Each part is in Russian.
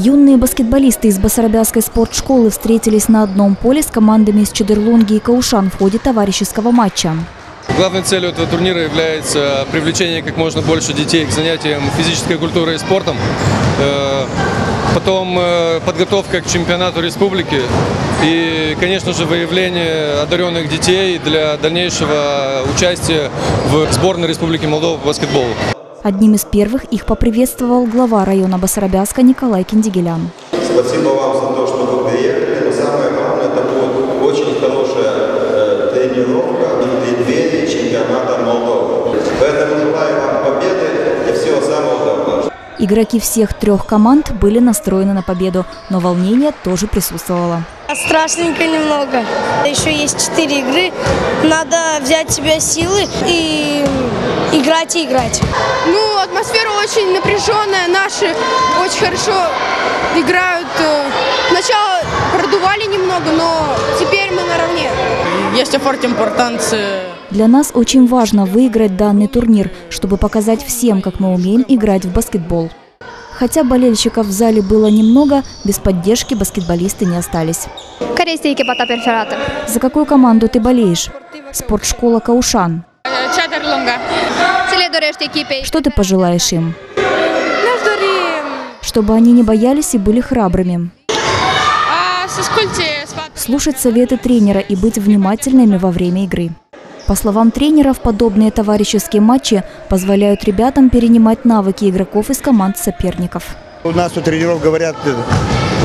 Юные баскетболисты из Басарабяской спортшколы встретились на одном поле с командами из Чедерлунги и Каушан в ходе товарищеского матча. Главной целью этого турнира является привлечение как можно больше детей к занятиям физической культурой и спортом. Э, Потом э, подготовка к чемпионату республики и, конечно же, выявление одаренных детей для дальнейшего участия в сборной Республики Молдова по баскетболу. Одним из первых их поприветствовал глава района Басарабяска Николай Киндигелян. Спасибо вам за то, что вы приехали, но самое главное, это будет очень хорошая э, тренировка в преддверии чемпионата Молдовы. Игроки всех трех команд были настроены на победу, но волнение тоже присутствовало. Страшненько немного. Еще есть четыре игры. Надо взять себя силы и играть и играть. Ну, атмосфера очень напряженная, наши очень хорошо играют. Э, Сначала продували немного, но теперь мы наравне. Foarte important să Для нас очень важно выиграть данный турнир, чтобы показать всем, как мы умеем играть в баскетбол. Хотя болельщиков в зале было немного, без поддержки баскетболисты не остались. За какую команду ты болеешь? Спортшкола Каушан. Что ты пожелаешь им? Чтобы они не боялись и были храбрыми. Sfatul. Слушать советы тренера и быть внимательными во время игры. По словам тренеров, подобные товарищеские матчи позволяют ребятам перенимать навыки игроков из команд соперников. У нас у тренеров говорят,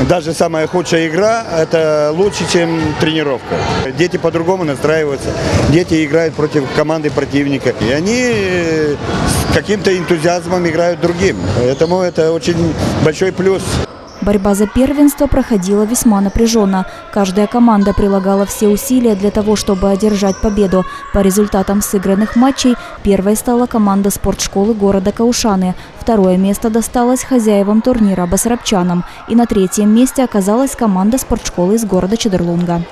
даже самая худшая игра – это лучше, чем тренировка. Дети по-другому настраиваются. Дети играют против команды противника. И они э, с каким-то энтузиазмом играют другим. Поэтому это очень большой плюс. Борьба за первенство проходила весьма напряженно. Каждая команда прилагала все усилия для того, чтобы одержать победу. По результатам сыгранных матчей первой стала команда спортшколы города Каушаны. Второе место досталось хозяевам турнира Басарабчанам. И на третьем месте оказалась команда спортшколы из города Чедерлунга.